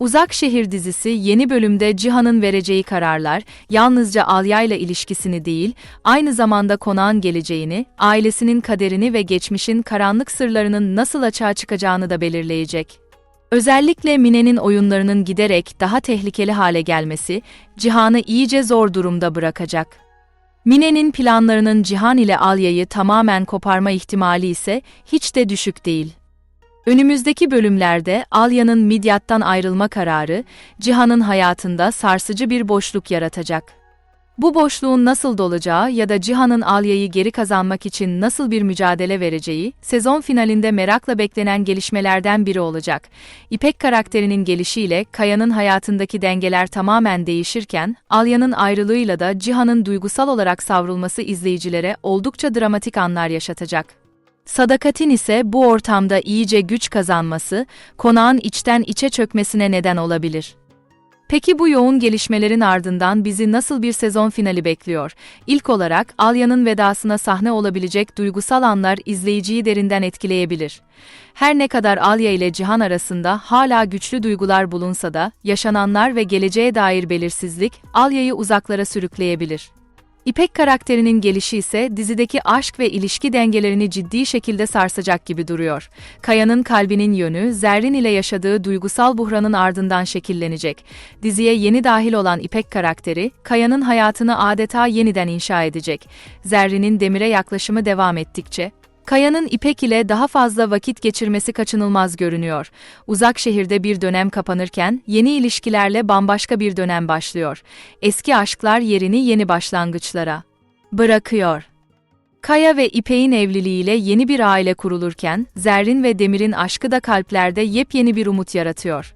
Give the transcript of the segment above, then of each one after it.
Uzak Şehir dizisi yeni bölümde Cihan'ın vereceği kararlar, yalnızca Alya ile ilişkisini değil, aynı zamanda konağın geleceğini, ailesinin kaderini ve geçmişin karanlık sırlarının nasıl açığa çıkacağını da belirleyecek. Özellikle Mine'nin oyunlarının giderek daha tehlikeli hale gelmesi, Cihan'ı iyice zor durumda bırakacak. Mine'nin planlarının Cihan ile Alya'yı tamamen koparma ihtimali ise hiç de düşük değil. Önümüzdeki bölümlerde Alya'nın Midyat'tan ayrılma kararı, Cihan'ın hayatında sarsıcı bir boşluk yaratacak. Bu boşluğun nasıl dolacağı ya da Cihan'ın Alya'yı geri kazanmak için nasıl bir mücadele vereceği, sezon finalinde merakla beklenen gelişmelerden biri olacak. İpek karakterinin gelişiyle Kaya'nın hayatındaki dengeler tamamen değişirken, Alya'nın ayrılığıyla da Cihan'ın duygusal olarak savrulması izleyicilere oldukça dramatik anlar yaşatacak. Sadakatin ise bu ortamda iyice güç kazanması, konağın içten içe çökmesine neden olabilir. Peki bu yoğun gelişmelerin ardından bizi nasıl bir sezon finali bekliyor? İlk olarak Alya'nın vedasına sahne olabilecek duygusal anlar izleyiciyi derinden etkileyebilir. Her ne kadar Alya ile Cihan arasında hala güçlü duygular bulunsa da, yaşananlar ve geleceğe dair belirsizlik Alya'yı uzaklara sürükleyebilir. İpek karakterinin gelişi ise dizideki aşk ve ilişki dengelerini ciddi şekilde sarsacak gibi duruyor. Kaya'nın kalbinin yönü, Zerrin ile yaşadığı duygusal buhranın ardından şekillenecek. Diziye yeni dahil olan İpek karakteri, Kaya'nın hayatını adeta yeniden inşa edecek. Zerrin'in Demir'e yaklaşımı devam ettikçe, Kaya'nın İpek ile daha fazla vakit geçirmesi kaçınılmaz görünüyor. Uzak şehirde bir dönem kapanırken yeni ilişkilerle bambaşka bir dönem başlıyor. Eski aşklar yerini yeni başlangıçlara bırakıyor. Kaya ve İpek'in evliliğiyle yeni bir aile kurulurken, Zerrin ve Demir'in aşkı da kalplerde yepyeni bir umut yaratıyor.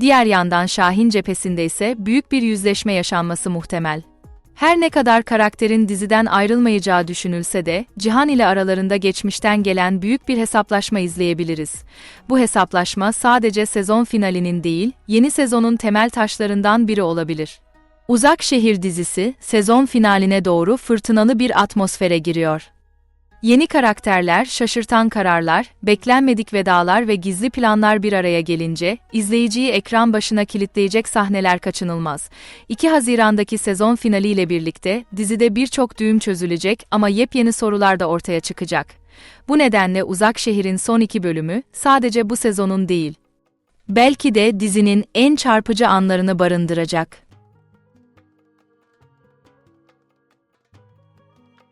Diğer yandan Şahin cephesinde ise büyük bir yüzleşme yaşanması muhtemel. Her ne kadar karakterin diziden ayrılmayacağı düşünülse de, Cihan ile aralarında geçmişten gelen büyük bir hesaplaşma izleyebiliriz. Bu hesaplaşma sadece sezon finalinin değil, yeni sezonun temel taşlarından biri olabilir. Uzak Şehir dizisi, sezon finaline doğru fırtınalı bir atmosfere giriyor. Yeni karakterler, şaşırtan kararlar, beklenmedik vedalar ve gizli planlar bir araya gelince, izleyiciyi ekran başına kilitleyecek sahneler kaçınılmaz. 2 Haziran'daki sezon finaliyle birlikte, dizide birçok düğüm çözülecek ama yepyeni sorular da ortaya çıkacak. Bu nedenle Uzak Şehir'in son iki bölümü, sadece bu sezonun değil, belki de dizinin en çarpıcı anlarını barındıracak.